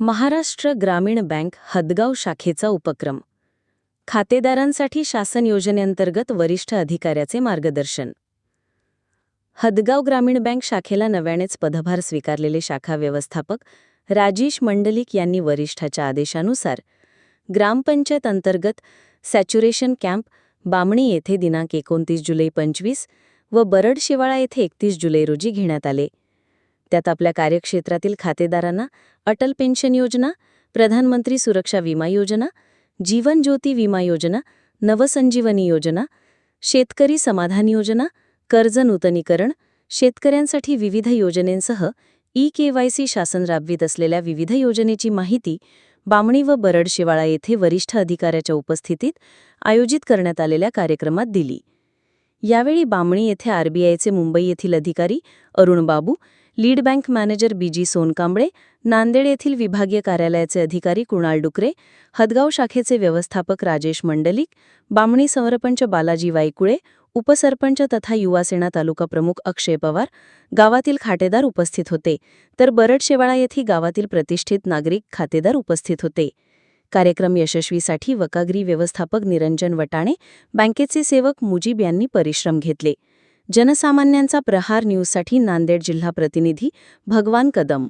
महाराष्ट्र ग्रामीण बँक हदगाव शाखेचा उपक्रम. खातेदारांसाठी शासन योजनेअंतर्गत वरिष्ठ अधिकाऱ्याचे मार्गदर्शन. हदगाव ग्रामीण बँक शाखेला नव्यानेच पदभार स्वीकारलेले शाखा व्यवस्थापक राजेश मंडलिक यांनी वरिष्ठाच्या आदेशानुसार ग्रामपंचायत अंतर्गत सॅच्युरेशन कॅम्प बामणी येथे दिनांक एकोणतीस जुलै पंचवीस व बरड शिवाळा येथे एकतीस जुलै रोजी घेण्यात आले. त्यात आपल्या कार्यक्षेत्रातील खातेदारांना अटल पेन्शन योजना प्रधानमंत्री सुरक्षा विमा योजना जीवन ज्योती विमा योजना नवसंजीवनी योजना शेतकरी समाधान योजना कर्ज नूतनीकरण शेतकऱ्यांसाठी विविध योजनेंसह ई केवायसी शासन राबवित असलेल्या विविध योजनेची माहिती बामणी व बरड शिवाळा येथे वरिष्ठ अधिकाऱ्याच्या उपस्थितीत आयोजित करण्यात आलेल्या कार्यक्रमात दिली. यावेळी बामणी येथे आरबीआयचे मुंबई येथील अधिकारी Arun Babu lead bank manager B G Sonkamble Nanded येथील विभागीय कार्यालयाचे अधिकारी कुणाल डुकरे हदगाव शाखेचे व्यवस्थापक राजेश मंडलिक बामणी संरपंच बालाजी वायकुळे उपसरपंच तथा युवासेना तालुका प्रमुख अक्षय पवार गावातील खातेदार उपस्थित होते. तर बरडशेवाळा येथे गावातील प्रतिष्ठित नागरिक खातेदार उपस्थित होते. कार्यक्रम यशस्वीसाठी वकागरी व्यवस्थापक निरंजन वटाणे बँकेचे सेवक मुजीब यांनी परिश्रम घेतले. जनसामान्यांचा प्रहार न्यूजसाठी नांदेड जिल्हा प्रतिनिधी भगवान कदम.